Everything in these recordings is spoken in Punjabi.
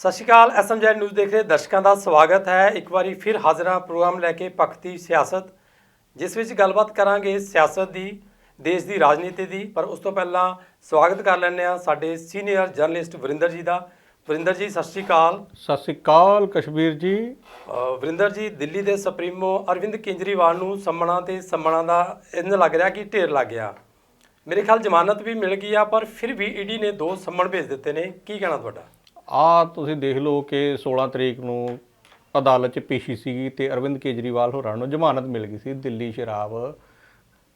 ਸਤਿ ਸ਼੍ਰੀ ਅਕਾਲ ਐਸਐਮਜੈਡ ਨਿਊਜ਼ ਦੇਖ ਰਹੇ ਦਰਸ਼ਕਾਂ ਦਾ ਸਵਾਗਤ ਹੈ। ਇੱਕ ਵਾਰੀ ਫਿਰ ਹਾਜ਼ਰਾਂ ਪ੍ਰੋਗਰਾਮ ਲੈ ਕੇ ਪੱਖਤੀ ਸਿਆਸਤ ਜਿਸ ਵਿੱਚ ਗੱਲਬਾਤ ਕਰਾਂਗੇ ਸਿਆਸਤ ਦੀ ਦੇਸ਼ ਦੀ ਰਾਜਨੀਤੀ ਦੀ। ਪਰ ਉਸ ਤੋਂ ਪਹਿਲਾਂ ਸਵਾਗਤ ਕਰ ਲੈਂਦੇ ਹਾਂ ਸਾਡੇ ਸੀਨੀਅਰ ਜਰਨਲਿਸਟ ਵਰਿੰਦਰ ਜੀ ਦਾ। ਵਰਿੰਦਰ ਜੀ ਸਤਿ ਸ਼੍ਰੀ ਅਕਾਲ। ਸਤਿ ਸ੍ਰੀ ਅਕਾਲ ਕਸ਼ਮੀਰ ਜੀ। ਵਰਿੰਦਰ ਜੀ ਦਿੱਲੀ ਦੇ ਸੁਪਰੀਮੋ ਅਰਵਿੰਦ ਕੇਜਰੀਵਾਲ ਨੂੰ ਸੰਮਣਾ ਤੇ ਸੰਮਣਾ ਦਾ ਇੰਜ ਲੱਗ ਰਿਹਾ ਕਿ ਢੇਰ ਲੱਗ ਗਿਆ। ਮੇਰੇ ਖਿਆਲ ਜ਼ਮਾਨਤ ਵੀ ਮਿਲ ਗਈ ਆ ਪਰ ਫਿਰ ਵੀ ਈਡੀ ਨੇ ਦੋ ਸੰਮਣ ਭੇਜ ਦਿੱਤੇ ਨੇ। ਕੀ ਕਹਿਣਾ ਤੁਹਾਡਾ? ਆ ਤੁਸੀਂ ਦੇਖ ਲਓ ਕਿ 16 ਤਰੀਕ ਨੂੰ ਅਦਾਲਤ 'ਚ ਪੇਸ਼ੀ ਸੀਗੀ ਤੇ ਅਰਵਿੰਦ ਕੇਜਰੀਵਾਲ ਹੋਰਾਂ ਨੂੰ ਜ਼ਮਾਨਤ ਮਿਲ ਗਈ ਸੀ, ਦਿੱਲੀ, ਸ਼ਰਾਬ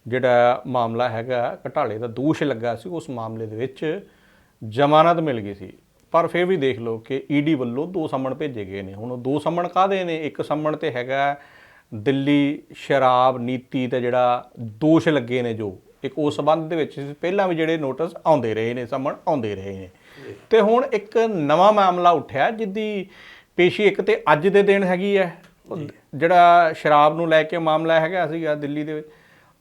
ਜਿਹੜਾ ਮਾਮਲਾ ਹੈਗਾ, ਘਟਾਲੇ ਦਾ ਦੋਸ਼ ਲੱਗਾ ਸੀ, ਉਸ ਮਾਮਲੇ ਦੇ ਵਿੱਚ ਜ਼ਮਾਨਤ ਮਿਲ ਗਈ ਸੀ। ਪਰ ਫਿਰ ਵੀ ਦੇਖ ਲਓ ਕਿ ਈਡੀ ਵੱਲੋਂ ਦੋ ਸੰਮਣ ਭੇਜੇ ਗਏ ਨੇ। ਹੁਣ ਉਹ ਦੋ ਸੰਮਣ ਕਾਦੇ ਨੇ? ਇੱਕ ਸੰਮਣ ਤੇ ਹੈਗਾ ਦਿੱਲੀ ਸ਼ਰਾਬ ਨੀਤੀ ਤੇ ਜਿਹੜਾ ਦੋਸ਼ ਲੱਗੇ ਨੇ ਜੋ। ਇੱਕ ਉਸ ਸੰਬੰਧ ਦੇ ਵਿੱਚ ਪਹਿਲਾਂ ਵੀ ਜਿਹੜੇ ਨੋਟਿਸ ਆਉਂਦੇ ਰਹੇ ਨੇ, ਸੰਮਣ ਆਉਂਦੇ ਰਹੇ ਨੇ। ਤੇ ਹੁਣ ਇੱਕ ਨਵਾਂ ਮਾਮਲਾ ਉੱਠਿਆ ਜਿੱਦੀ ਪੇਸ਼ੀ ਇੱਕ ਤੇ ਅੱਜ ਦੇ ਦਿਨ ਹੈਗੀ ਹੈ ਜਿਹੜਾ ਸ਼ਰਾਬ ਨੂੰ ਲੈ ਕੇ ਮਾਮਲਾ ਹੈਗਾ ਸੀਗਾ ਦਿੱਲੀ ਦੇ ਵਿੱਚ।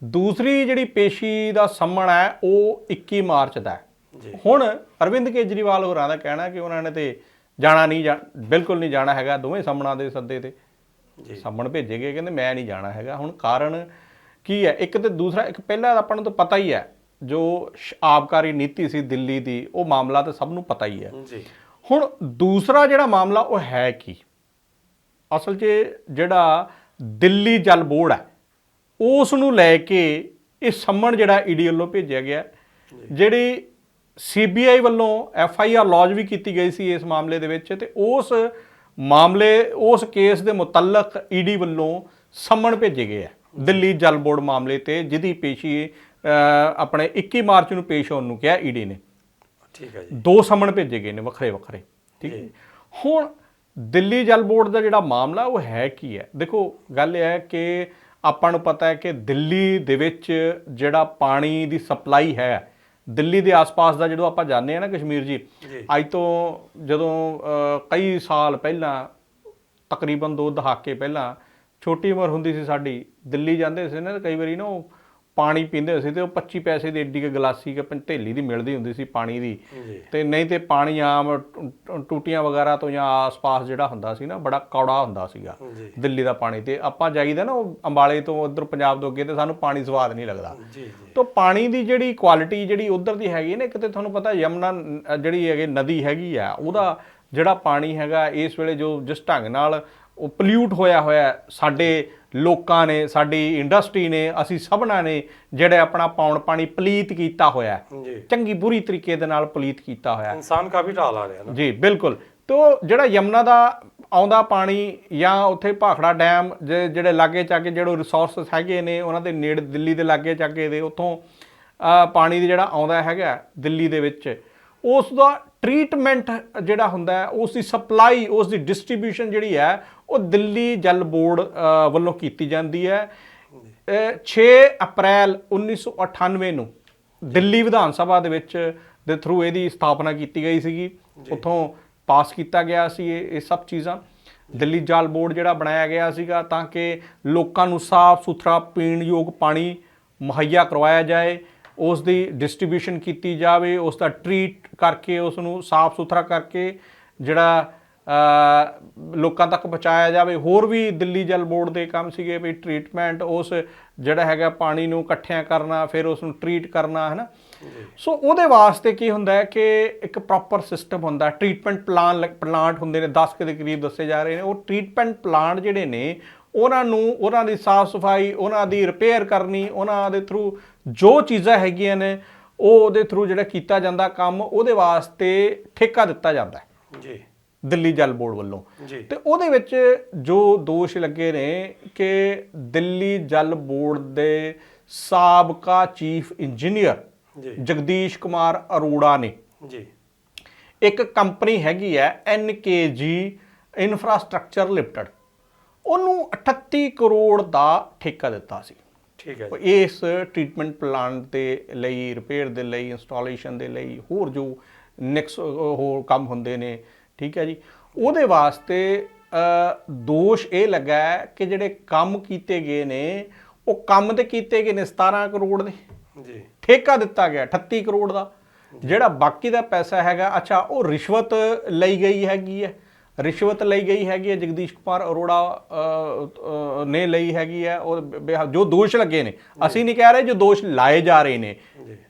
ਦੂਸਰੀ ਜਿਹੜੀ ਪੇਸ਼ੀ ਦਾ ਸੰਮਣ ਹੈ ਉਹ 21 ਮਾਰਚ ਦਾ ਹੈ ਹੁਣ ਅਰਵਿੰਦ ਕੇਜਰੀਵਾਲ ਹੋਰਾਂ ਦਾ ਕਹਿਣਾ ਕਿ ਉਹਨਾਂ ਨੇ ਤੇ ਜਾਣਾ ਨਹੀਂ ਬਿਲਕੁਲ ਨਹੀਂ ਜਾਣਾ ਹੈਗਾ ਦੋਵੇਂ ਸੰਮਣਾਂ ਦੇ ਸੱਦੇ ਤੇ। ਜੀ। ਸੰਮਣ ਭੇਜੇ ਗਏ ਕਹਿੰਦੇ ਮੈਂ ਨਹੀਂ ਜਾਣਾ ਹੈਗਾ। ਹੁਣ ਕਾਰਨ ਕੀ ਹੈ ਇੱਕ ਤੇ ਦੂਸਰਾ ਇੱਕ ਪਹਿਲਾਂ ਆਪਾਂ ਨੂੰ ਤਾਂ ਪਤਾ ਹੀ ਹੈ ਜੋ ਆਬਕਾਰੀ ਨੀਤੀ ਸੀ ਦਿੱਲੀ ਦੀ ਉਹ ਮਾਮਲਾ ਤਾਂ ਸਭ ਨੂੰ ਪਤਾ ਹੀ ਹੈ। ਜੀ। ਹੁਣ ਦੂਸਰਾ ਜਿਹੜਾ ਮਾਮਲਾ ਉਹ ਹੈ ਕੀ? ਅਸਲ 'ਚ ਜਿਹੜਾ ਦਿੱਲੀ ਜਲ ਬੋਰਡ ਹੈ ਉਸ ਨੂੰ ਲੈ ਕੇ ਇਹ ਸੰਮਣ ਜਿਹੜਾ ਈਡੀ ਵੱਲੋਂ ਭੇਜਿਆ ਗਿਆ। ਜਿਹੜੀ ਸੀਬੀਆਈ ਵੱਲੋਂ ਐਫ ਆਈ ਆਰ ਲੌਜ ਵੀ ਕੀਤੀ ਗਈ ਸੀ ਇਸ ਮਾਮਲੇ ਦੇ ਵਿੱਚ ਤੇ ਉਸ ਮਾਮਲੇ ਉਸ ਕੇਸ ਦੇ ਮੁਤਲਕ ਈਡੀ ਵੱਲੋਂ ਸੰਮਣ ਭੇਜੇ ਗਏ ਆ ਦਿੱਲੀ ਜਲ ਬੋਰਡ ਮਾਮਲੇ ਤੇ ਜਿਹਦੀ ਪੇਸ਼ੀ ਆਪਣੇ 21 ਮਾਰਚ ਨੂੰ ਪੇਸ਼ ਹੋਣ ਨੂੰ ਕਿਹਾ ਈਡੀ ਨੇ। ਠੀਕ ਹੈ ਜੀ। ਦੋ ਸਮਣ ਭੇਜੇ ਗਏ ਨੇ ਵੱਖਰੇ ਵੱਖਰੇ ਠੀਕ ਹੈ ਹੁਣ ਦਿੱਲੀ ਜਲ ਬੋਰਡ ਦਾ ਜਿਹੜਾ ਮਾਮਲਾ ਉਹ ਹੈ ਕੀ ਹੈ? ਦੇਖੋ ਗੱਲ ਇਹ ਹੈ ਕਿ ਆਪਾਂ ਨੂੰ ਪਤਾ ਹੈ ਕਿ ਦਿੱਲੀ ਦੇ ਵਿੱਚ ਜਿਹੜਾ ਪਾਣੀ ਦੀ ਸਪਲਾਈ ਹੈ ਦਿੱਲੀ ਦੇ ਆਸ-ਪਾਸ ਦਾ ਜਦੋਂ ਆਪਾਂ ਜਾਣਦੇ ਆ ਨਾ ਕਸ਼ਮੀਰ ਜੀ। ਅੱਜ ਤੋਂ ਜਦੋਂ ਕਈ ਸਾਲ ਪਹਿਲਾਂ ਤਕਰੀਬਨ ਦੋ ਦਹਾਕੇ ਪਹਿਲਾਂ ਛੋਟੀ ਉਮਰ ਹੁੰਦੀ ਸੀ ਸਾਡੀ ਦਿੱਲੀ ਜਾਂਦੇ ਸੀ ਨਾ ਕਈ ਵਾਰੀ ਨਾ ਉਹ ਪਾਣੀ ਪੀਂਦੇ ਸੀ ਤੇ ਉਹ 25 ਪੈਸੇ ਦੀ ਏਡੀ ਕੁ ਗਲਾਸੀ ਕਿ ਢੇਲੀ ਦੀ ਮਿਲਦੀ ਹੁੰਦੀ ਸੀ ਪਾਣੀ ਦੀ। ਤੇ ਨਹੀਂ ਤੇ ਪਾਣੀ ਆਮ ਟੂਟੀਆਂ ਵਗੈਰਾ ਤੋਂ ਜਾਂ ਆਸ-ਪਾਸ ਜਿਹੜਾ ਹੁੰਦਾ ਸੀ ਨਾ ਬੜਾ ਕੌੜਾ ਹੁੰਦਾ ਸੀਗਾ ਦਿੱਲੀ ਦਾ ਪਾਣੀ ਤੇ। ਆਪਾਂ ਜਾਈਦਾ ਨਾ ਉਹ ਅੰਬਾਲੇ ਤੋਂ ਉਧਰ ਪੰਜਾਬ ਤੋਂ ਅੱਗੇ ਤੇ ਸਾਨੂੰ ਪਾਣੀ ਸਵਾਦ ਨਹੀਂ ਲੱਗਦਾ। ਤੋ ਪਾਣੀ ਦੀ ਜਿਹੜੀ ਕੁਆਲਿਟੀ ਜਿਹੜੀ ਉਧਰ ਦੀ ਹੈਗੀ ਨਾ ਕਿਤੇ ਤੁਹਾਨੂੰ ਪਤਾ ਯਮਨਾ ਜਿਹੜੀ ਹੈਗੀ ਨਦੀ ਹੈਗੀ ਆ ਉਹਦਾ ਜਿਹੜਾ ਪਾਣੀ ਹੈਗਾ ਇਸ ਵੇਲੇ ਜੋ ਜਿਸ ਢੰਗ ਨਾਲ ਉਹ ਪੋਲਿਊਟ ਹੋਇਆ ਹੋਇਆ ਸਾਡੇ ਲੋਕਾਂ ਨੇ ਸਾਡੀ ਇੰਡਸਟਰੀ ਨੇ ਅਸੀਂ ਸਭਨਾਂ ਨੇ ਜਿਹੜੇ ਆਪਣਾ ਪੌਣ ਪਾਣੀ ਪਲੀਤ ਕੀਤਾ ਹੋਇਆ ਹੈ। ਚੰਗੀ ਬੁਰੀ ਤਰੀਕੇ ਦੇ ਨਾਲ ਪਲੀਤ ਕੀਤਾ ਹੋਇਆ ਹੈ। ਇਨਸਾਨ ਕਾਫੀ ਢਾਲ ਆ ਰਿਹਾ ਨਾ ਜੀ ਬਿਲਕੁਲ ਤੋ ਜਿਹੜਾ ਯਮਨਾ ਦਾ ਆਉਂਦਾ ਪਾਣੀ ਜਾਂ ਉੱਥੇ ਭਾਖੜਾ ਡੈਮ ਜਿਹੜੇ ਲਾਗੇ ਚਾਗੇ ਜਿਹੜੇ ਰਿਸੋਰਸਸ ਹੈਗੇ ਨੇ ਉਹਨਾਂ ਦੇ ਨੇੜੇ ਦਿੱਲੀ ਦੇ ਲਾਗੇ ਚਾਗੇ ਦੇ ਉੱਥੋਂ ਪਾਣੀ ਦੀ ਜਿਹੜਾ ਆਉਂਦਾ ਹੈਗਾ ਦਿੱਲੀ ਦੇ ਵਿੱਚ ਉਸ ਦਾ ਟ੍ਰੀਟਮੈਂਟ ਜਿਹੜਾ ਹੁੰਦਾ ਹੈ ਉਸ ਦੀ ਸਪਲਾਈ ਉਸ ਦੀ ਡਿਸਟ੍ਰੀਬਿਊਸ਼ਨ ਜਿਹੜੀ ਹੈ ਉਹ ਦਿੱਲੀ ਜਲ ਬੋਰਡ ਵੱਲੋਂ ਕੀਤੀ ਜਾਂਦੀ ਹੈ। ਅਹ 6 ਅਪ੍ਰੈਲ 1998 ਨੂੰ ਦਿੱਲੀ ਵਿਧਾਨ ਸਭਾ ਦੇ ਵਿੱਚ ਦੇ ਥਰੂ ਇਹਦੀ ਸਥਾਪਨਾ ਕੀਤੀ ਗਈ ਸੀਗੀ। ਉੱਥੋਂ ਪਾਸ ਕੀਤਾ ਗਿਆ ਸੀ ਇਹ ਇਹ ਸਭ ਚੀਜ਼ਾਂ। ਦਿੱਲੀ ਜਲ ਬੋਰਡ ਜਿਹੜਾ ਬਣਾਇਆ ਗਿਆ ਸੀਗਾ ਤਾਂ ਕਿ ਲੋਕਾਂ ਨੂੰ ਸਾਫ਼ ਸੁਥਰਾ ਪੀਣ ਯੋਗ ਪਾਣੀ ਮੁਹੱਈਆ ਕਰਵਾਇਆ ਜਾਏ। ਉਸ ਦੀ ਡਿਸਟ੍ਰੀਬਿਊਸ਼ਨ ਕੀਤੀ ਜਾਵੇ ਉਸ ਦਾ ਟਰੀਟ ਕਰਕੇ ਉਸ ਨੂੰ ਸਾਫ਼ ਸੁਥਰਾ ਕਰਕੇ, ਜਿਹੜਾ ਲੋਕਾਂ ਤੱਕ ਪਹੁੰਚਾਇਆ ਜਾਵੇ। ਹੋਰ ਵੀ ਦਿੱਲੀ ਜਲ ਬੋਰਡ ਦੇ ਕੰਮ ਸੀਗੇ ਵੀ ਟ੍ਰੀਟਮੈਂਟ ਉਸ ਜਿਹੜਾ ਹੈਗਾ ਪਾਣੀ ਨੂੰ ਇਕੱਠਿਆਂ ਕਰਨਾ, ਫਿਰ ਉਸ ਨੂੰ ਟ੍ਰੀਟ ਕਰਨਾ ਹੈ ਨਾ ਸੋ ਉਹਦੇ ਵਾਸਤੇ ਕੀ ਹੁੰਦਾ ਹੈ ਕਿ ਇੱਕ ਪ੍ਰੋਪਰ ਸਿਸਟਮ ਹੁੰਦਾ ਟ੍ਰੀਟਮੈਂਟ ਪਲਾਨ ਪਲਾਂਟ ਹੁੰਦੇ ਨੇ 10 ਕੇ ਦੇ ਕਰੀਬ ਦੱਸੇ ਜਾ ਰਹੇ ਨੇ। ਉਹ ਟ੍ਰੀਟਮੈਂਟ ਪਲਾਂਟ ਜਿਹੜੇ ਨੇ, ਉਹਨਾਂ ਨੂੰ, ਉਹਨਾਂ ਦੀ ਸਾਫ਼ ਸਫ਼ਾਈ, ਉਹਨਾਂ ਦੀ ਰਿਪੇਅਰ ਕਰਨੀ, ਉਹਨਾਂ ਦੇ ਥਰੂ ਜੋ ਚੀਜ਼ਾਂ ਹੈਗੀਆਂ ਨੇ ਉਹ ਉਹਦੇ ਥਰੂ ਜਿਹੜਾ ਕੀਤਾ ਜਾਂਦਾ ਕੰਮ ਉਹਦੇ ਵਾਸਤੇ ਠੇਕਾ ਦਿੱਤਾ ਜਾਂਦਾ ਜੀ। ਦਿੱਲੀ ਜਲ ਬੋਰਡ ਵੱਲੋਂ। ਜੀ। ਤੇ ਉਹਦੇ ਵਿੱਚ ਜੋ ਦੋਸ਼ ਲੱਗੇ ਨੇ ਕਿ ਦਿੱਲੀ ਜਲ ਬੋਰਡ ਦੇ ਸਾਬਕਾ ਚੀਫ ਇੰਜੀਨੀਅਰ ਜੀ। ਜਗਦੀਸ਼ ਕੁਮਾਰ ਅਰੋੜਾ ਨੇ। ਜੀ। ਇੱਕ ਕੰਪਨੀ ਹੈਗੀ ਹੈ NKG ਇਨਫਰਾਸਟ੍ਰਕਚਰ ਲਿਮਟਿਡ ਉਹਨੂੰ 38 ਕਰੋੜ ਦਾ ਠੇਕਾ ਦਿੱਤਾ ਸੀ। ਠੀਕ ਹੈ ਇਸ ਟ੍ਰੀਟਮੈਂਟ ਪਲਾਂਟ ਦੇ ਲਈ ਰਿਪੇਅਰ ਦੇ ਲਈ ਇੰਸਟਾਲੇਸ਼ਨ ਦੇ ਲਈ ਹੋਰ ਜੋ ਨੈਕਸ ਹੋਰ ਕੰਮ ਹੁੰਦੇ ਨੇ ਠੀਕ ਹੈ ਜੀ। ਉਹਦੇ ਵਾਸਤੇ ਦੋਸ਼ ਇਹ ਲੱਗਾ ਕਿ ਜਿਹੜੇ ਕੰਮ ਕੀਤੇ ਗਏ ਨੇ ਉਹ ਕੰਮ ਤੇ ਕੀਤੇ ਗਏ ਨੇ 17 ਕਰੋੜ ਦੇ। ਜੀ। ਠੇਕਾ ਦਿੱਤਾ ਗਿਆ 38 ਕਰੋੜ ਦਾ। ਜਿਹੜਾ ਬਾਕੀ ਦਾ ਪੈਸਾ ਹੈਗਾ ਅੱਛਾ ਉਹ ਰਿਸ਼ਵਤ ਲਈ ਗਈ ਹੈਗੀ ਹੈ। ਰਿਸ਼ਵਤ ਲਈ ਗਈ ਹੈਗੀ ਹੈ ਜਗਦੀਸ਼ ਕੁਮਾਰ ਅਰੋੜਾ ਨੇ ਲਈ ਹੈਗੀ ਹੈ ਉਹ ਜੋ ਦੋਸ਼ ਲੱਗੇ ਨੇ। ਅਸੀਂ ਨਹੀਂ ਕਹਿ ਰਹੇ ਜੋ ਦੋਸ਼ ਲਾਏ ਜਾ ਰਹੇ ਨੇ।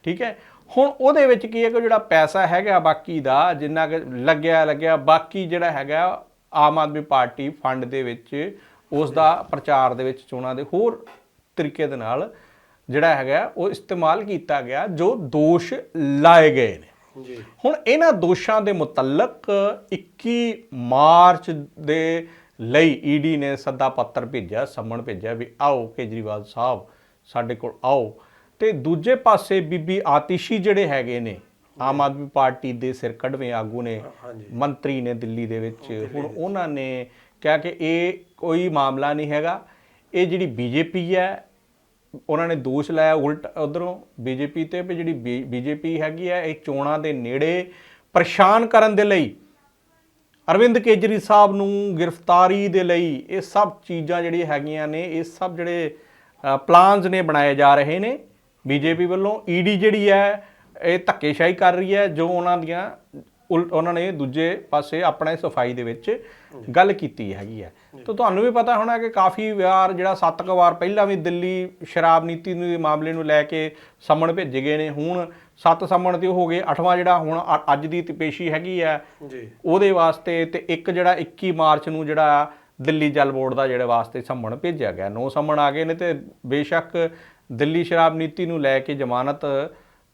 ਠੀਕ ਹੈ? ਹੁਣ ਉਹਦੇ ਵਿੱਚ ਕੀ ਹੈ ਕਿ ਜਿਹੜਾ ਪੈਸਾ ਹੈਗਾ ਬਾਕੀ ਦਾ ਜਿੰਨਾ ਲੱਗਿਆ ਲੱਗਿਆ ਬਾਕੀ ਜਿਹੜਾ ਹੈਗਾ ਆਮ ਆਦਮੀ ਪਾਰਟੀ ਫੰਡ ਦੇ ਵਿੱਚ ਉਸ ਦਾ ਪ੍ਰਚਾਰ ਦੇ ਵਿੱਚ ਚੋਣਾਂ ਦੇ ਹੋਰ ਤਰੀਕੇ ਦੇ ਨਾਲ ਜਿਹੜਾ ਹੈਗਾ ਉਹ ਇਸਤੇਮਾਲ ਕੀਤਾ ਗਿਆ ਜੋ ਦੋਸ਼ ਲਾਏ ਗਏ ਨੇ। ਹੁਣ ਇਹਨਾਂ ਦੋਸ਼ਾਂ ਦੇ ਮੁਤਲਕ 21 ਮਾਰਚ ਦੇ ਲਈ ਈਡੀ ਨੇ ਸੱਦਾ ਪੱਤਰ ਭੇਜਿਆ ਸੰਮਣ ਭੇਜਿਆ ਵੀ ਆਓ ਕੇਜਰੀਵਾਲ ਸਾਹਿਬ ਸਾਡੇ ਕੋਲ ਆਓ। ਤੇ ਦੂਜੇ ਪਾਸੇ ਬੀਬੀ ਆਤਿਸ਼ੀ ਜਿਹੜੇ ਹੈਗੇ ਨੇ ਆਮ ਆਦਮੀ ਪਾਰਟੀ ਦੇ ਸਿਰ ਕੱਢਵੇਂ ਆਗੂ ਨੇ ਮੰਤਰੀ ਨੇ ਦਿੱਲੀ ਦੇ ਵਿੱਚ। ਹੁਣ ਉਹਨਾਂ ਨੇ ਕਿਹਾ ਕਿ ਇਹ ਕੋਈ ਮਾਮਲਾ ਨਹੀਂ ਹੈਗਾ ਇਹ ਜਿਹੜੀ ਬੀਜੇਪੀ ਹੈ ਉਹਨਾਂ ਨੇ ਦੋਸ਼ ਲਾਇਆ, ਉਲਟ ਉਧਰੋਂ ਬੀਜੇਪੀ ਤੇ ਵੀ ਜਿਹੜੀ ਬੀਜੇਪੀ ਹੈਗੀ ਹੈ ਇਹ ਚੋਣਾਂ ਦੇ ਨੇੜੇ ਪਰੇਸ਼ਾਨ ਕਰਨ ਦੇ ਲਈ, ਅਰਵਿੰਦ ਕੇਜਰੀ ਸਾਹਿਬ ਨੂੰ ਗ੍ਰਿਫਤਾਰੀ ਦੇ ਲਈ ਇਹ ਸਭ ਚੀਜ਼ਾਂ ਜਿਹੜੀਆਂ ਹੈਗੀਆਂ ਨੇ, ਇਹ ਸਭ ਜਿਹੜੇ ਪਲਾਨਸ ਨੇ ਬਣਾਏ ਜਾ ਰਹੇ ਨੇ ਬੀਜੇਪੀ ਵੱਲੋਂ ਈਡੀ ਜਿਹੜੀ ਹੈ, ਇਹ ਧੱਕੇਸ਼ਾਹੀ ਕਰ ਰਹੀ ਹੈ, ਜੋ ਉਹਨਾਂ ਦੀਆਂ ਉਲਟ ਉਹਨਾਂ ਨੇ ਦੂਜੇ ਪਾਸੇ ਆਪਣੇ ਸਫ਼ਾਈ ਦੇ ਵਿੱਚ ਗੱਲ ਕੀਤੀ ਹੈਗੀ ਹੈ। ਤਾਂ ਤੁਹਾਨੂੰ ਵੀ ਪਤਾ ਹੋਣਾ ਕਿ ਕਾਫੀ ਵਾਰ ਜਿਹੜਾ ਸੱਤ ਕੁ ਵਾਰ ਪਹਿਲਾਂ ਵੀ ਦਿੱਲੀ ਸ਼ਰਾਬ ਨੀਤੀ ਨੂੰ ਮਾਮਲੇ ਨੂੰ ਲੈ ਕੇ ਸੰਮਣ ਭੇਜੇ ਗਏ ਨੇ ਹੁਣ ਸੱਤ ਸੰਮਣ ਤੇ ਹੋ ਗਏ ਅੱਠਵਾਂ ਜਿਹੜਾ ਹੁਣ ਅੱਜ ਦੀ ਪੇਸ਼ੀ ਹੈਗੀ ਹੈ ਜੀ। ਉਹਦੇ ਵਾਸਤੇ ਤੇ ਇੱਕ ਜਿਹੜਾ 21 ਮਾਰਚ ਨੂੰ ਜਿਹੜਾ ਦਿੱਲੀ ਜਲ ਬੋਰਡ ਦਾ ਜਿਹੜੇ ਵਾਸਤੇ ਸੰਮਣ ਭੇਜਿਆ ਗਿਆ। ਨੌ ਸੰਮਣ ਆ ਗਏ ਨੇ ਤੇ ਬੇਸ਼ੱਕ ਦਿੱਲੀ ਸ਼ਰਾਬ ਨੀਤੀ ਨੂੰ ਲੈ ਕੇ ਜ਼ਮਾਨਤ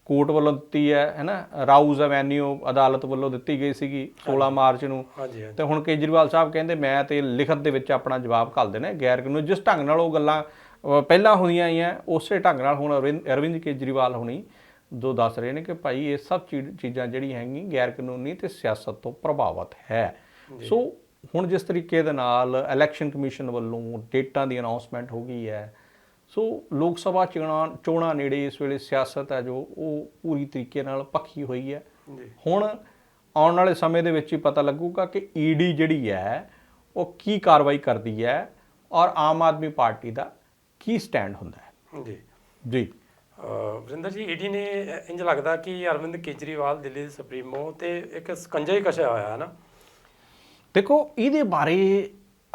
ਕੋਰਟ ਵੱਲੋਂ ਦਿੱਤੀ ਹੈ ਹੈਨਾ? ਰਾਊਜ਼ ਐਵੈਨਿਊ ਅਦਾਲਤ ਵੱਲੋਂ ਦਿੱਤੀ ਗਈ ਸੀਗੀ 16 ਮਾਰਚ ਨੂੰ। ਤੇ ਹੁਣ ਕੇਜਰੀਵਾਲ ਸਾਹਿਬ ਕਹਿੰਦੇ ਮੈਂ ਤੇ ਲਿਖਤ ਦੇ ਵਿੱਚ ਆਪਣਾ ਜਵਾਬ ਘੱਲ ਦੇਣਾ ਗੈਰ ਕਾਨੂੰਨੀ। ਜਿਸ ਢੰਗ ਨਾਲ ਉਹ ਗੱਲਾਂ ਪਹਿਲਾਂ ਹੋਈਆਂ ਆਈਆਂ ਉਸੇ ਢੰਗ ਨਾਲ ਹੁਣ ਅਰਵਿੰਦ ਕੇਜਰੀਵਾਲ ਹੁਣੀ ਜੋ ਦੱਸ ਰਹੇ ਨੇ ਕਿ ਭਾਈ ਇਹ ਸਭ ਚੀਜ਼ਾਂ ਜਿਹੜੀਆਂ ਹੈਗੀਆਂ ਗੈਰ ਕਾਨੂੰਨੀ ਤੇ ਸਿਆਸਤ ਤੋਂ ਪ੍ਰਭਾਵਿਤ ਹੈ। ਸੋ ਹੁਣ ਜਿਸ ਤਰੀਕੇ ਦੇ ਨਾਲ ਇਲੈਕਸ਼ਨ ਕਮਿਸ਼ਨ ਵੱਲੋਂ ਡੇਟਾਂ ਦੀ ਅਨਾਉਂਸਮੈਂਟ ਹੋ ਗਈ ਹੈ ਸੋ ਲੋਕ ਸਭਾ ਚੋਣਾਂ ਚੋਣਾਂ ਨੇੜੇ ਇਸ ਵੇਲੇ ਸਿਆਸਤ ਹੈ ਜੋ ਉਹ ਪੂਰੀ ਤਰੀਕੇ ਨਾਲ ਪੱਖੀ ਹੋਈ ਹੈ। ਜੀ। ਹੁਣ ਆਉਣ ਵਾਲੇ ਸਮੇਂ ਦੇ ਵਿੱਚ ਹੀ ਪਤਾ ਲੱਗੂਗਾ ਕਿ ਈਡੀ ਜਿਹੜੀ ਹੈ ਉਹ ਕੀ ਕਾਰਵਾਈ ਕਰਦੀ ਹੈ ਔਰ ਆਮ ਆਦਮੀ ਪਾਰਟੀ ਦਾ ਕੀ ਸਟੈਂਡ ਹੁੰਦਾ ਹੈ। ਜੀ। ਜੀ। ਵਰਿੰਦਰ ਜੀ ਈਡੀ ਨੇ ਇੰਜ ਲੱਗਦਾ ਕਿ ਅਰਵਿੰਦ ਕੇਜਰੀਵਾਲ ਦਿੱਲੀ ਦੇ ਸੁਪਰੀਮੋ ਤੇ ਇੱਕ ਸਕੰਜਾ ਹੀ ਕਸਿਆ ਹੋਇਆ ਹੈ ਨਾ। ਦੇਖੋ ਇਹਦੇ ਬਾਰੇ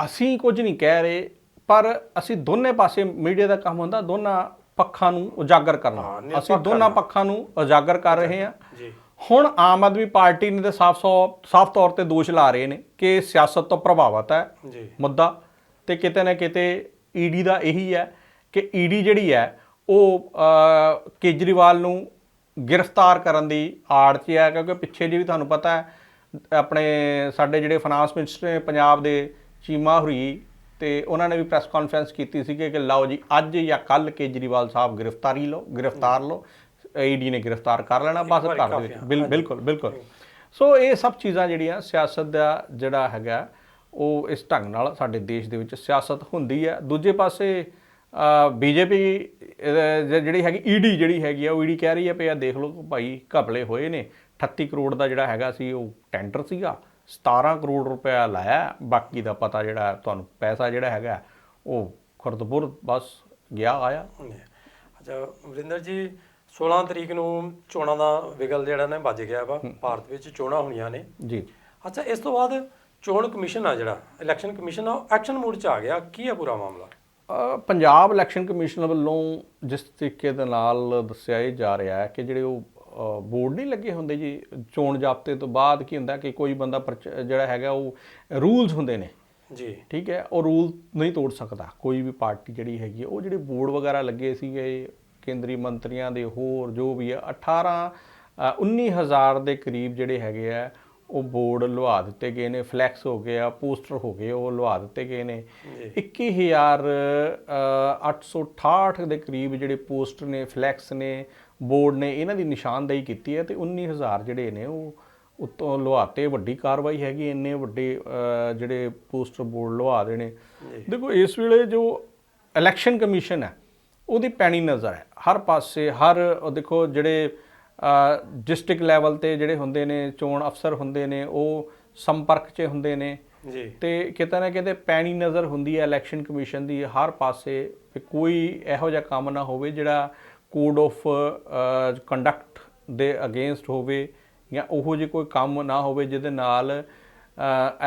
ਅਸੀਂ ਕੁਝ ਨਹੀਂ ਕਹਿ ਰਹੇ। ਪਰ ਅਸੀਂ ਦੋਨੇ ਪਾਸੇ ਮੀਡੀਆ ਦਾ ਕੰਮ ਹੁੰਦਾ ਦੋਨਾਂ ਪੱਖਾਂ ਨੂੰ ਉਜਾਗਰ ਕਰਨਾ। ਅਸੀਂ ਦੋਨਾਂ ਪੱਖਾਂ ਨੂੰ ਉਜਾਗਰ ਕਰ ਰਹੇ ਹਾਂ। ਜੀ। ਹੁਣ ਆਮ ਆਦਮੀ ਪਾਰਟੀ ਨੇ ਤਾਂ ਸਾਫ਼ ਸਾਫ਼ ਤੌਰ ਤੇ ਦੋਸ਼ ਲਾ ਰਹੇ ਨੇ ਕਿ ਸਿਆਸਤ ਤੋਂ ਪ੍ਰਭਾਵਿਤ ਹੈ ਜੀ। ਮੁੱਦਾ ਤੇ ਕਿਤੇ ਨਾ ਕਿਤੇ ਈਡੀ ਦਾ ਇਹੀ ਹੈ ਕਿ ਈਡੀ ਜਿਹੜੀ ਹੈ ਉਹ ਕੇਜਰੀਵਾਲ ਨੂੰ ਗ੍ਰਿਫਤਾਰ ਕਰਨ ਦੀ ਆੜ 'ਚ ਹੈ ਕਿਉਂਕਿ ਪਿੱਛੇ ਜੀ ਵੀ ਤੁਹਾਨੂੰ ਪਤਾ ਹੈ ਆਪਣੇ ਸਾਡੇ ਜਿਹੜੇ ਫਾਈਨਾਂਸ ਮਿਨਿਸਟਰ ਨੇ ਪੰਜਾਬ ਦੇ ਚੀਮਾ ਹੁਰੀ ਤੇ ਉਹਨਾਂ ਨੇ ਵੀ ਪ੍ਰੈਸ ਕਾਨਫਰੰਸ ਕੀਤੀ ਸੀ ਕਿ ਲਓ ਜੀ ਅੱਜ ਜਾਂ ਕੱਲ ਕੇਜਰੀਵਾਲ ਸਾਹਿਬ ਗ੍ਰਿਫਤਾਰੀ ਲਓ ਗ੍ਰਿਫਤਾਰ ਲਓ ਈਡੀ ਨੇ ਗ੍ਰਿਫਤਾਰ ਕਰ ਲੈਣਾ ਬਸ ਘਰ ਦੇ ਬਿਲਕੁਲ ਬਿਲਕੁਲ। ਸੋ ਇਹ ਸਭ ਚੀਜ਼ਾਂ ਜਿਹੜੀਆਂ ਸਿਆਸਤ ਦਾ ਜਿਹੜਾ ਹੈਗਾ ਉਹ ਇਸ ਢੰਗ ਨਾਲ ਸਾਡੇ ਦੇਸ਼ ਦੇ ਵਿੱਚ ਸਿਆਸਤ ਹੁੰਦੀ ਹੈ। ਦੂਜੇ ਪਾਸੇ ਬੀਜੇਪੀ ਜਿਹੜੀ ਹੈਗੀ ਈਡੀ ਜਿਹੜੀ ਹੈਗੀ ਆ ਉਹ ਈਡੀ ਕਹਿ ਰਹੀ ਹੈ ਵੀ ਆ ਦੇਖ ਲਓ ਭਾਈ ਘਪਲੇ ਹੋਏ ਨੇ। 38 ਕਰੋੜ ਦਾ ਜਿਹੜਾ ਹੈਗਾ ਸੀ ਉਹ ਟੈਂਡਰ ਸੀਗਾ। 17 ਕਰੋੜ ਰੁਪਇਆ ਲਾਇਆ ਬਾਕੀ ਦਾ ਪਤਾ ਜਿਹੜਾ ਤੁਹਾਨੂੰ ਪੈਸਾ ਜਿਹੜਾ ਹੈਗਾ ਉਹ ਖੁਰਦਬੁਰ ਬਸ ਗਿਆ ਆਇਆ। ਅੱਛਾ ਵਰਿੰਦਰ ਜੀ 16 ਤਰੀਕ ਨੂੰ ਚੋਣਾਂ ਦਾ ਵਿਗਲ ਜਿਹੜਾ ਨੇ ਵੱਜ ਗਿਆ ਵਾ ਭਾਰਤ ਵਿੱਚ ਚੋਣਾਂ ਹੋਣੀਆਂ ਨੇ। ਜੀ। ਅੱਛਾ ਇਸ ਤੋਂ ਬਾਅਦ ਚੋਣ ਕਮਿਸ਼ਨ ਆ ਜਿਹੜਾ ਇਲੈਕਸ਼ਨ ਕਮਿਸ਼ਨ ਆ ਐਕਸ਼ਨ ਮੋਡ 'ਚ ਆ ਗਿਆ ਕੀ ਹੈ ਪੂਰਾ ਮਾਮਲਾ? ਪੰਜਾਬ ਇਲੈਕਸ਼ਨ ਕਮਿਸ਼ਨ ਵੱਲੋਂ ਜਿਸ ਤਰੀਕੇ ਦੇ ਨਾਲ ਦੱਸਿਆ ਇਹ ਜਾ ਰਿਹਾ ਹੈ ਕਿ ਜਿਹੜੇ ਉਹ ਬੋਰਡ ਨਹੀਂ ਲੱਗੇ ਹੁੰਦੇ ਜੀ। ਚੋਣ ਜਾਬਤੇ ਤੋਂ ਬਾਅਦ ਕੀ ਹੁੰਦਾ ਕਿ ਕੋਈ ਬੰਦਾ ਜਿਹੜਾ ਹੈਗਾ ਉਹ ਰੂਲਸ ਹੁੰਦੇ ਨੇ। ਜੀ। ਠੀਕ ਹੈ ਉਹ ਰੂਲ ਨਹੀਂ ਤੋੜ ਸਕਦਾ। ਕੋਈ ਵੀ ਪਾਰਟੀ ਜਿਹੜੀ ਹੈਗੀ ਹੈ ਉਹ ਜਿਹੜੇ ਬੋਰਡ ਵਗੈਰਾ ਲੱਗੇ ਸੀਗੇ ਕੇਂਦਰੀ ਮੰਤਰੀਆਂ ਦੇ ਹੋਰ ਜੋ ਵੀ ਹੈ 18 ਅ, 19000 ਦੇ ਕਰੀਬ ਜਿਹੜੇ ਹੈਗੇ ਆ ਉਹ ਬੋਰਡ ਲਵਾ ਦਿੱਤੇ ਗਏ ਨੇ। ਫਲੈਕਸ ਹੋ ਗਏ ਆ ਪੋਸਟਰ ਹੋ ਗਏ ਉਹ ਲਵਾ ਦਿੱਤੇ ਗਏ ਨੇ। ਜੀ। 21000 ਅ, 868 ਦੇ ਕਰੀਬ ਜਿਹੜੇ ਪੋਸਟਰ ਨੇ ਫਲੈਕਸ ਨੇ ਬੋਰਡ ਨੇ ਇਹਨਾਂ ਦੀ ਨਿਸ਼ਾਨਦੇਹੀ ਕੀਤੀ ਹੈ ਤੇ 19000 ਜਿਹੜੇ ਨੇ ਉਹ ਉਤੋਂ ਲਵਾਤੇ ਵੱਡੀ ਕਾਰਵਾਈ ਹੈਗੀ ਇੰਨੇ ਵੱਡੇ ਜਿਹੜੇ ਪੋਸਟਰ ਬੋਰਡ ਲਵਾ ਦੇਣੇ। ਦੇਖੋ ਇਸ ਵੇਲੇ ਜੋ ਇਲੈਕਸ਼ਨ ਕਮਿਸ਼ਨ ਹੈ ਉਹਦੀ ਪੈਣੀ ਨਜ਼ਰ ਹੈ। ਹਰ ਪਾਸੇ ਹਰ ਦੇਖੋ ਜਿਹੜੇ ਡਿਸਟ੍ਰਿਕਟ ਲੈਵਲ ਤੇ ਜਿਹੜੇ ਹੁੰਦੇ ਨੇ ਚੋਣ ਅਫਸਰ ਹੁੰਦੇ ਨੇ ਉਹ ਸੰਪਰਕ 'ਚ ਹੁੰਦੇ ਨੇ। ਜੀ। ਤੇ ਕਿਤੇ ਨਾ ਕਿਤੇ ਪੈਣੀ ਨਜ਼ਰ ਹੁੰਦੀ ਹੈ ਇਲੈਕਸ਼ਨ ਕਮਿਸ਼ਨ ਦੀ ਹਰ ਪਾਸੇ ਕੋਈ ਇਹੋ ਜਿਹਾ ਕੰਮ ਨਾ ਹੋਵੇ ਜਿਹੜਾ ਕੋਡ ਆਫ ਕੰਡਕਟ ਦੇ ਅਗੇਂਸਟ ਹੋਵੇ ਜਾਂ ਉਹੋ ਜਿਹੇ ਕੋਈ ਕੰਮ ਨਾ ਹੋਵੇ ਜਿਹਦੇ ਨਾਲ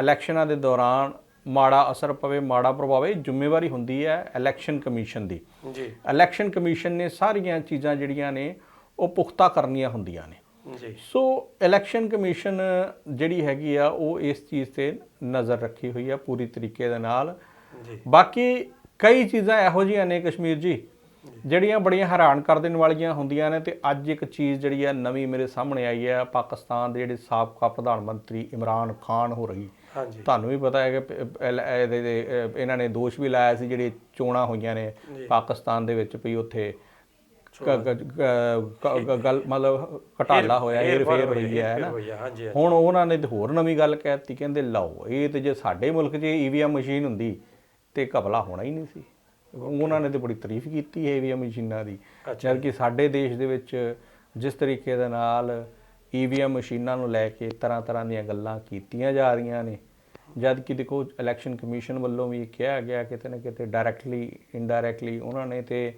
ਇਲੈਕਸ਼ਨਾਂ ਦੇ ਦੌਰਾਨ ਮਾੜਾ ਅਸਰ ਪਵੇ ਮਾੜਾ ਪ੍ਰਭਾਵ ਇਹ ਜ਼ਿੰਮੇਵਾਰੀ ਹੁੰਦੀ ਹੈ ਇਲੈਕਸ਼ਨ ਕਮਿਸ਼ਨ ਦੀ। ਜੀ। ਇਲੈਕਸ਼ਨ ਕਮਿਸ਼ਨ ਨੇ ਸਾਰੀਆਂ ਚੀਜ਼ਾਂ ਜਿਹੜੀਆਂ ਨੇ ਉਹ ਪੁਖਤਾ ਕਰਨੀਆਂ ਹੁੰਦੀਆਂ ਨੇ। ਜੀ। ਸੋ ਇਲੈਕਸ਼ਨ ਕਮਿਸ਼ਨ ਜਿਹੜੀ ਹੈਗੀ ਆ ਉਹ ਇਸ ਚੀਜ਼ ਤੇ ਨਜ਼ਰ ਰੱਖੀ ਹੋਈ ਆ ਪੂਰੀ ਤਰੀਕੇ ਦੇ ਨਾਲ। ਜੀ। ਬਾਕੀ ਕਈ ਚੀਜ਼ਾਂ ਇਹੋ ਜਿਹੀਆਂ ਨੇ ਕਸ਼ਮੀਰ ਜੀ ਜਿਹੜੀਆਂ ਬੜੀਆਂ ਹੈਰਾਨ ਕਰ ਦੇਣ ਵਾਲੀਆਂ ਹੁੰਦੀਆਂ ਨੇ ਤੇ ਅੱਜ ਇੱਕ ਚੀਜ਼ ਜਿਹੜੀ ਆ ਨਵੀਂ ਮੇਰੇ ਸਾਹਮਣੇ ਆਈ ਹੈ ਪਾਕਿਸਤਾਨ ਦੇ ਜਿਹੜੇ ਸਾਬਕਾ ਪ੍ਰਧਾਨ ਮੰਤਰੀ ਇਮਰਾਨ ਖਾਨ ਹੋ ਰਹੀ। ਹਾਂਜੀ। ਤੁਹਾਨੂੰ ਵੀ ਪਤਾ ਹੈ ਕਿ ਇਹਨਾਂ ਨੇ ਦੋਸ਼ ਵੀ ਲਾਇਆ ਸੀ ਜਿਹੜੀ ਚੋਣਾਂ ਹੋਈਆਂ ਨੇ। ਪਾਕਿਸਤਾਨ ਦੇ ਵਿੱਚ ਵੀ ਉੱਥੇ ਗੱਲ ਮਤਲਬ ਘਟਾਲਾ ਹੋਇਆ ਇਹ ਫੇਰ ਹੋਈ ਹੈ ਨਾ। ਹੈ ਹੁਣ ਉਹਨਾਂ ਨੇ ਹੋਰ ਨਵੀਂ ਗੱਲ ਕਹਿਤੀ ਕਹਿੰਦੇ ਲਓ ਇਹ ਤੇ ਜੇ ਸਾਡੇ ਮੁਲਕ 'ਚ ਈਵੀਐਮ ਮਸ਼ੀਨ ਹੁੰਦੀ ਤੇ ਘਪਲਾ ਹੋਣਾ ਹੀ ਨਹੀਂ ਸੀ। ਉਹਨਾਂ ਨੇ ਤੇ ਬੜੀ ਤਾਰੀਫ ਕੀਤੀ ਹੈ ਈਵੀਐਮ ਮਸ਼ੀਨਾਂ ਦੀ। ਜਦ ਕਿ ਸਾਡੇ ਦੇਸ਼ ਦੇ ਵਿੱਚ ਜਿਸ ਤਰੀਕੇ ਦੇ ਨਾਲ ਈਵੀਐਮ ਮਸ਼ੀਨਾਂ ਨੂੰ ਲੈ ਕੇ ਤਰ੍ਹਾਂ ਤਰ੍ਹਾਂ ਦੀਆਂ ਗੱਲਾਂ ਕੀਤੀਆਂ ਜਾ ਰਹੀਆਂ ਨੇ। ਜਦ ਕਿ ਦੇਖੋ ਇਲੈਕਸ਼ਨ ਕਮਿਸ਼ਨ ਵੱਲੋਂ ਵੀ ਕਿਹਾ ਗਿਆ ਕਿਤੇ ਨਾ ਕਿਤੇ ਡਾਇਰੈਕਟਲੀ ਇਨਡਾਇਰੈਕਟਲੀ ਉਹਨਾਂ ਨੇ ਤੇ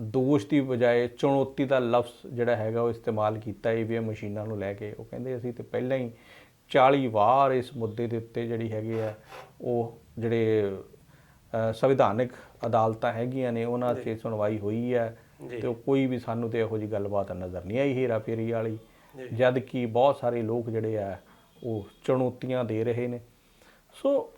ਦੋਸ਼ ਦੀ ਬਜਾਏ ਚੁਣੌਤੀ ਦਾ ਲਫ਼ਜ਼ ਜਿਹੜਾ ਹੈਗਾ ਉਹ ਇਸਤੇਮਾਲ ਕੀਤਾ ਈਵੀਐਮ ਮਸ਼ੀਨਾਂ ਨੂੰ ਲੈ ਕੇ। ਉਹ ਕਹਿੰਦੇ ਅਸੀਂ ਤੇ ਪਹਿਲਾਂ ਹੀ 40 ਵਾਰ ਇਸ ਮੁੱਦੇ ਦੇ ਉੱਤੇ ਜਿਹੜੀ ਹੈਗੀ ਆ ਉਹ ਜਿਹੜੇ ਸੰਵਿਧਾਨਿਕ ਅਦਾਲਤਾਂ ਹੈਗੀਆਂ ਨੇ ਉਹਨਾਂ 'ਚ ਸੁਣਵਾਈ ਹੋਈ ਹੈ। ਤੇ ਕੋਈ ਵੀ ਸਾਨੂੰ ਤੇ ਇਹੋ ਜੀ ਗੱਲਬਾਤ ਨਜ਼ਰ ਨਹੀਂ ਆਈ ਹੀਰਾ ਫੇਰੀ ਵਾਲੀ। ਜਦ ਕਿ ਬਹੁਤ ਸਾਰੇ ਲੋਕ ਜਿਹੜੇ ਆ ਉਹ ਚੁਣੌਤੀਆਂ ਦੇ ਰਹੇ ਨੇ ਸੋ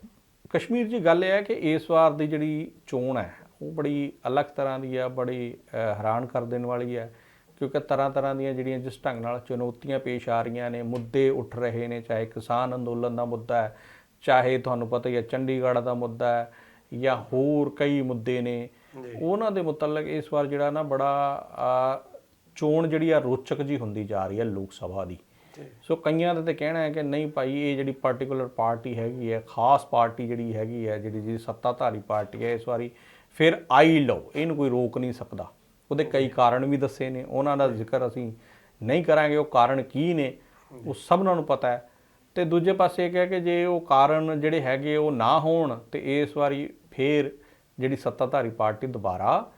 ਕਸ਼ਮੀਰ 'ਚ ਗੱਲ ਇਹ ਹੈ ਕਿ ਇਸ ਵਾਰ ਦੀ ਜਿਹੜੀ ਚੋਣ ਹੈ ਉਹ ਬੜੀ ਅਲੱਗ ਤਰ੍ਹਾਂ ਦੀ ਆ ਬੜੀ ਹੈਰਾਨ ਕਰ ਦੇਣ ਵਾਲੀ ਹੈ ਕਿਉਂਕਿ ਤਰ੍ਹਾਂ ਤਰ੍ਹਾਂ ਦੀਆਂ ਜਿਹੜੀਆਂ ਜਿਸ ਢੰਗ ਨਾਲ ਚੁਣੌਤੀਆਂ ਪੇਸ਼ ਆ ਰਹੀਆਂ ਨੇ ਮੁੱਦੇ ਉੱਠ ਰਹੇ ਨੇ ਚਾਹੇ ਕਿਸਾਨ ਅੰਦੋਲਨ ਦਾ ਮੁੱਦਾ ਹੈ ਚਾਹੇ ਤੁਹਾਨੂੰ ਪਤਾ ਹੀ ਹੈ ਚੰਡੀਗੜ੍ਹ ਦਾ ਮੁੱਦਾ ਹੈ ਜਾਂ ਹੋਰ ਕਈ ਮੁੱਦੇ ਨੇ। ਉਹਨਾਂ ਦੇ ਮੁਤਲਕ ਇਸ ਵਾਰ ਜਿਹੜਾ ਨਾ ਬੜਾ ਚੋਣ ਜਿਹੜੀ ਆ ਰੋਚਕ ਜੀ ਹੁੰਦੀ ਜਾ ਰਹੀ ਹੈ ਲੋਕ ਸਭਾ ਦੀ। ਸੋ ਕਈਆਂ ਦਾ ਤੇ ਕਹਿਣਾ ਹੈ ਕਿ ਨਹੀਂ ਭਾਈ ਇਹ ਜਿਹੜੀ ਪਾਰਟਿਕੂਲਰ ਪਾਰਟੀ ਹੈਗੀ ਹੈ ਖਾਸ ਪਾਰਟੀ ਜਿਹੜੀ ਹੈਗੀ ਹੈ ਜਿਹੜੀ ਜੀ ਸੱਤਾਧਾਰੀ ਪਾਰਟੀ ਹੈ ਇਸ ਵਾਰੀ ਫਿਰ ਆਈ ਲਓ ਇਹਨੂੰ ਕੋਈ ਰੋਕ ਨਹੀਂ ਸਕਦਾ ਉਹਦੇ ਕਈ ਕਾਰਨ ਵੀ ਦੱਸੇ ਨੇ ਉਹਨਾਂ ਦਾ ਜ਼ਿਕਰ ਅਸੀਂ ਨਹੀਂ ਕਰਾਂਗੇ ਉਹ ਕਾਰਨ ਕੀ ਨੇ ਉਹ ਸਭਨਾਂ ਨੂੰ ਪਤਾ ਹੈ ਤੇ ਦੂਜੇ ਪਾਸੇ ਇਹ ਹੈ ਕਿ ਜੇ ਉਹ ਕਾਰਨ ਜਿਹੜੇ ਹੈਗੇ ਉਹ ਨਾ ਹੋਣ ਤੇ ਇਸ ਵਾਰੀ ਫੇਰ ਜਿਹੜੀ ਸੱਤਾਧਾਰੀ ਪਾਰਟੀ ਦੁਬਾਰਾ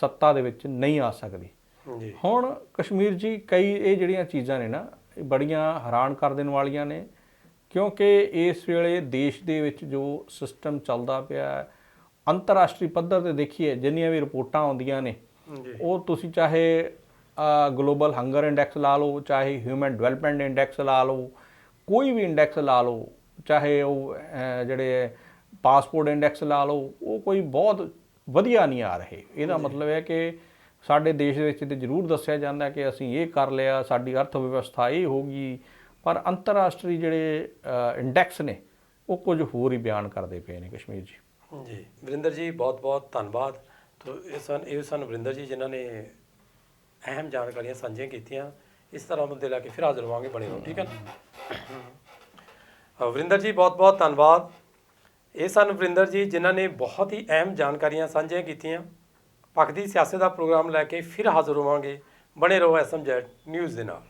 ਸੱਤਾ ਦੇ ਵਿੱਚ ਨਹੀਂ ਆ ਸਕਦੀ। ਜੀ ਹੁਣ ਕਸ਼ਮੀਰ ਜੀ ਕਈ ਇਹ ਜਿਹੜੀਆਂ ਚੀਜ਼ਾਂ ਨੇ ਨਾ ਇਹ ਬੜੀਆਂ ਹੈਰਾਨ ਕਰ ਦੇਣ ਵਾਲੀਆਂ ਨੇ ਕਿਉਂਕਿ ਇਸ ਵੇਲੇ ਦੇਸ਼ ਦੇ ਵਿੱਚ ਜੋ ਸਿਸਟਮ ਚੱਲਦਾ ਪਿਆ ਹੈ, ਅੰਤਰਰਾਸ਼ਟਰੀ ਪੱਧਰ ਤੇ ਦੇਖੀਏ ਜਿੰਨੀਆਂ ਵੀ ਰਿਪੋਰਟਾਂ ਆਉਂਦੀਆਂ ਨੇ ਉਹ ਤੁਸੀਂ ਚਾਹੇ ਗਲੋਬਲ ਹੰਗਰ ਇੰਡੈਕਸ ਲਾ ਲਓ ਚਾਹੇ ਹਿਊਮਨ ਡਿਵੈਲਪਮੈਂਟ ਇੰਡੈਕਸ ਲਾ ਲਓ ਕੋਈ ਵੀ ਇੰਡੈਕਸ ਲਾ ਲਓ ਚਾਹੇ ਉਹ ਜਿਹੜੇ ਪਾਸਪੋਰਟ ਇੰਡੈਕਸ ਲਾ ਲਓ ਉਹ ਕੋਈ ਬਹੁਤ ਵਧੀਆ ਨਹੀਂ ਆ ਰਹੇ। ਇਹਦਾ ਮਤਲਬ ਹੈ ਕਿ ਸਾਡੇ ਦੇਸ਼ ਦੇ ਵਿੱਚ ਤੇ ਜ਼ਰੂਰ ਦੱਸਿਆ ਜਾਂਦਾ ਕਿ ਅਸੀਂ ਇਹ ਕਰ ਲਿਆ ਸਾਡੀ ਅਰਥ ਵਿਵਸਥਾ ਇਹ ਹੋ ਗਈ ਪਰ ਅੰਤਰਰਾਸ਼ਟਰੀ ਜਿਹੜੇ ਇੰਡੈਕਸ ਨੇ ਉਹ ਕੁਝ ਹੋਰ ਹੀ ਬਿਆਨ ਕਰਦੇ ਪਏ ਨੇ ਕਸ਼ਮੀਰ ਜੀ। ਜੀ ਵਰਿੰਦਰ ਜੀ ਬਹੁਤ ਬਹੁਤ ਧੰਨਵਾਦ। ਤੋ ਇਹ ਸਨ ਇਹ ਸਨ ਵਰਿੰਦਰ ਜੀ ਜਿਨ੍ਹਾਂ ਨੇ ਅਹਿਮ ਜਾਣਕਾਰੀਆਂ ਸਾਂਝੀਆਂ ਕੀਤੀਆਂ। ਇਸ ਤਰ੍ਹਾਂ ਮੁੱਦੇ ਲੈ ਕੇ ਫਿਰ ਹਾਜ਼ਰ ਹੋਵਾਂਗੇ ਬਣੇ ਰਹੋ, ਠੀਕ ਹੈ ਨਾ? ਵਰਿੰਦਰ ਜੀ, ਬਹੁਤ ਬਹੁਤ ਧੰਨਵਾਦ। ਇਹ ਸਨ ਵਰਿੰਦਰ ਜੀ, ਜਿਨ੍ਹਾਂ ਨੇ ਬਹੁਤ ਹੀ ਅਹਿਮ ਜਾਣਕਾਰੀਆਂ ਸਾਂਝੀਆਂ ਕੀਤੀਆਂ। ਪੱਖ ਦੀ ਸਿਆਸਤ ਦਾ ਪ੍ਰੋਗਰਾਮ ਲੈ ਕੇ ਫਿਰ ਹਾਜ਼ਰ ਹੋਵਾਂਗੇ। ਬਣੇ ਰਹੋ ਐਸਐਮਜੈਡ ਨਿਊਜ਼ ਦੇ ਨਾਲ।